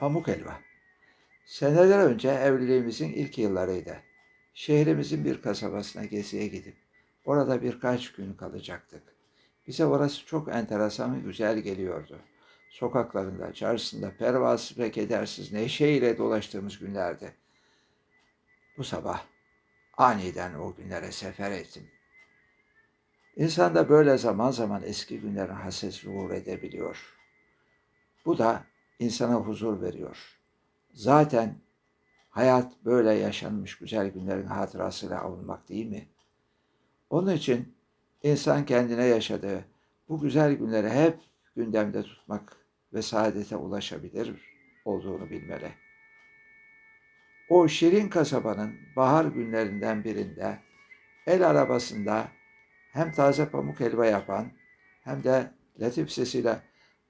Pamuk helva. Seneler önce evliliğimizin ilk yıllarıydı. Şehrimizin bir kasabasına geziye gidip orada birkaç gün kalacaktık. Bize orası çok enteresan ve güzel geliyordu. Sokaklarında, çarşısında pervasız ve kedersiz neşeyle dolaştığımız günlerdi. Bu sabah aniden o günlere sefer ettim. İnsan da böyle zaman zaman eski günlerin hasret zuhur edebiliyor. Bu da insana huzur veriyor. Zaten hayat böyle yaşanmış güzel günlerin hatırasıyla avunmak değil mi? Onun için insan kendine yaşadığı bu güzel günleri hep gündemde tutmak ve saadete ulaşabilir olduğunu bilmeli. O şirin kasabanın bahar günlerinden birinde el arabasında hem taze pamuk helva yapan hem de latif sesiyle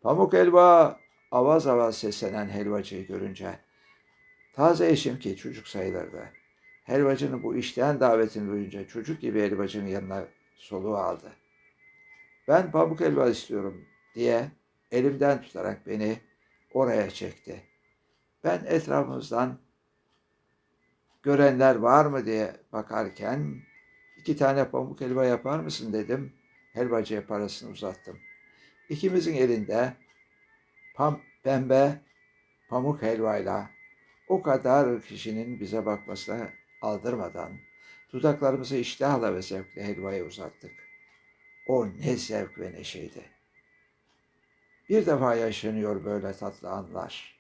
pamuk helva avaz avaz seslenen helvacıyı görünce taze eşim ki çocuk sayılırdı. Helvacının bu işten davetini duyunca çocuk gibi helvacının yanına soluğu aldı. Ben pamuk helva istiyorum diye elimden tutarak beni oraya çekti. Ben etrafımızdan görenler var mı diye bakarken iki tane pamuk helva yapar mısın dedim. Helvacıya parasını uzattım. İkimizin elinde pam, pembe pamuk helvayla o kadar kişinin bize bakmasına aldırmadan dudaklarımızı iştahla ve zevkle helvaya uzattık. O ne zevk ve neşeydi. Bir defa yaşanıyor böyle tatlı anlar.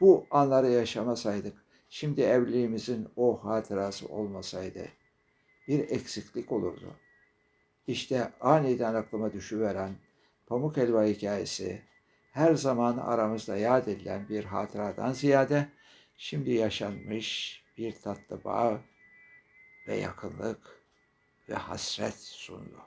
Bu anları yaşamasaydık, şimdi evliliğimizin o hatırası olmasaydı bir eksiklik olurdu. İşte aniden aklıma düşüveren Pamuk Helva hikayesi her zaman aramızda yad edilen bir hatıradan ziyade şimdi yaşanmış bir tatlı bağ ve yakınlık ve hasret sundu.